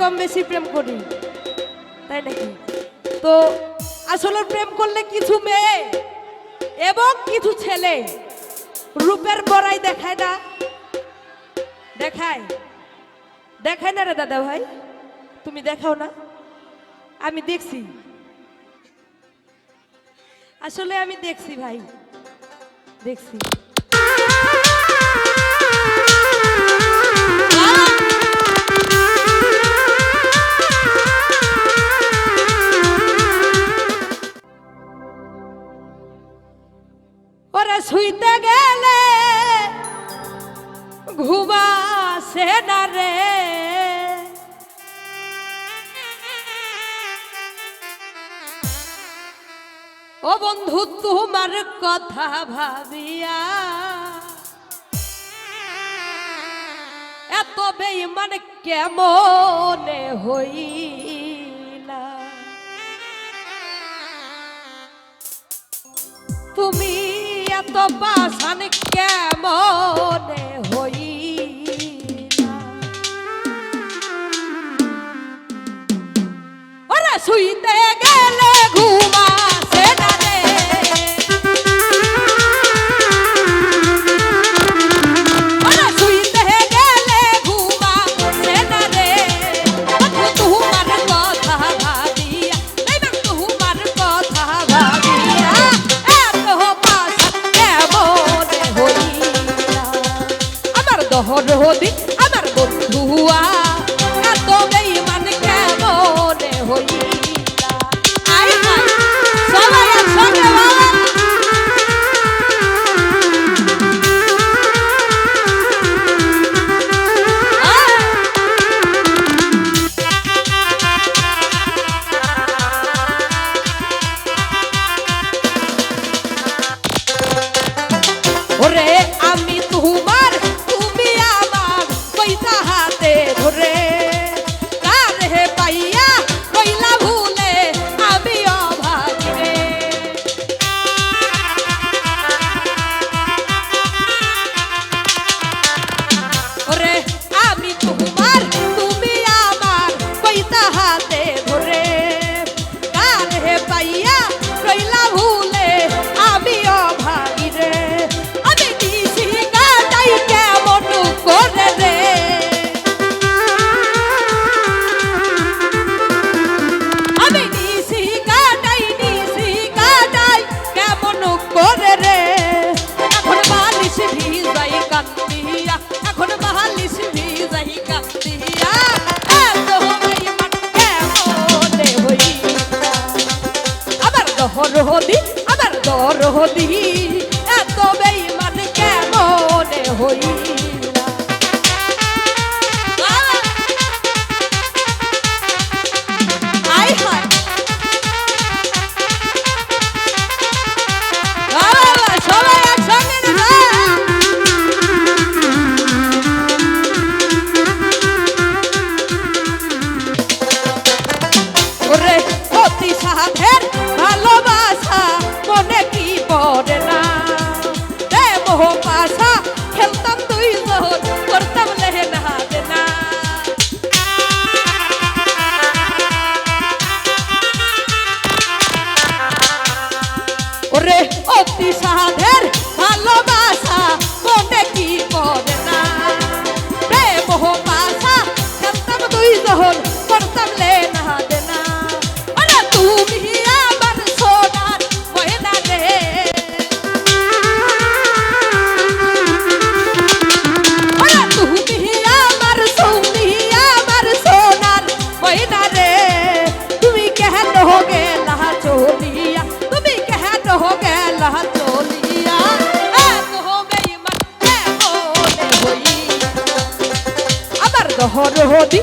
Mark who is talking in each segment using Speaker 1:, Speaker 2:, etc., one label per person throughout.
Speaker 1: কম বেশি প্রেম করি। তাই নাকি? তো আসলে প্রেম করলে কিছু মেয়ে এবং কিছু ছেলে রূপের বড়াই দেখায় না। দেখায়? দেখায় না রে দাদা ভাই? তুমি দেখাও না। আমি দেখছি। আসলে আমি দেখছি ভাই। দেখছি। শুইতে গেলে ঘুমা সে ডারে ও বন্ধু, তোমার কথা ভাবিয়া এত বেইমান কেমনে হইলা? তুমি এত বাসান কেমনে হই ওরা শুই তোহর হদি আমার বন্ধুয়া। এত বেইমান কেমনে হইয়া কইনা রে, তুমি কেহেন হো গেলা চলিয়া? তুমি কেহেন হো গেলা চলিয়া? আমার দহর হদি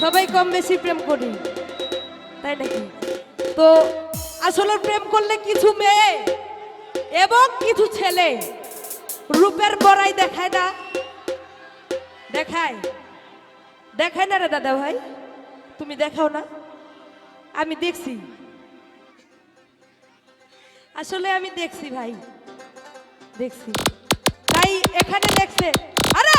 Speaker 1: সবাই কম বেশি প্রেম করি। তাই নাকি? তো আসলে প্রেম করলে কিছু মেয়ে এবং কিছু ছেলে রূপের বড়াই দেখায় না। দেখায়? দেখায় না রে দাদা ভাই? তুমি দেখাও না। আমি দেখছি। আসলে আমি দেখছি ভাই। দেখছি। তাই এখানে দেখছে। আরে!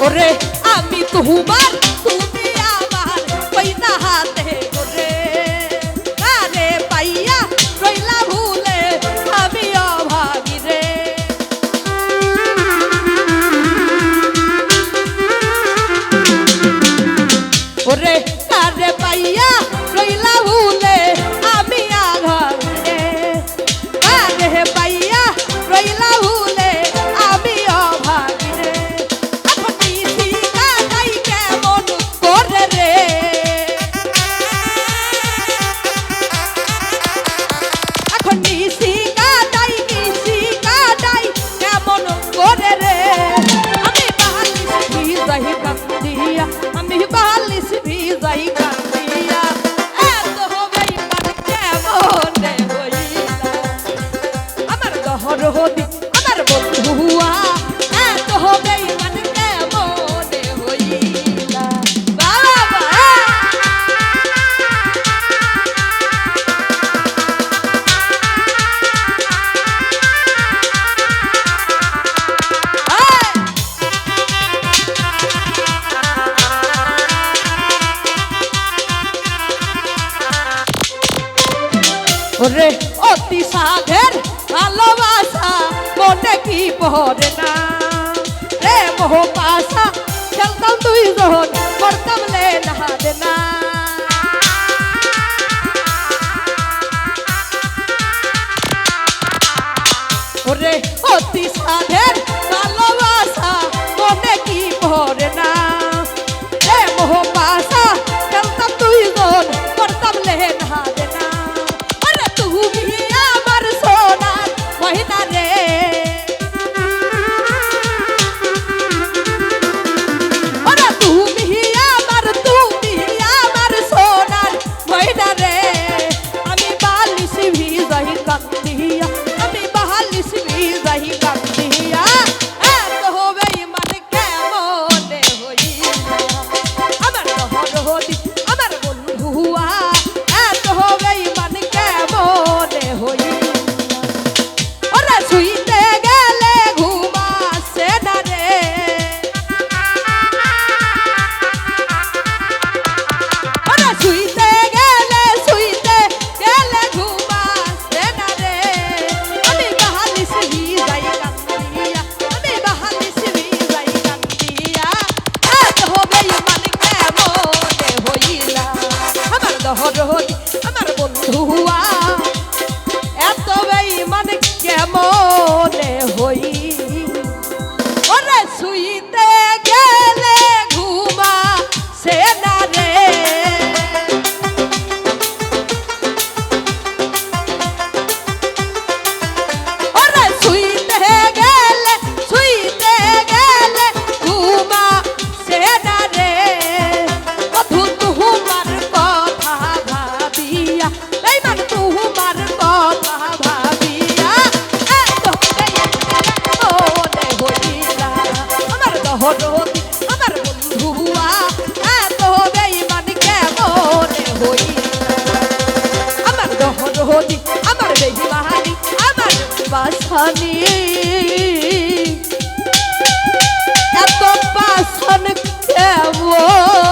Speaker 1: ওরে আমি তোমার তুমি আমার কইনা হাতে মনে কি পড়ে না রে মোহ পাশা খেলতাম দুই জন করতাম লে নাহাদে না ওরে পাশানি এত
Speaker 2: পাশন কেমন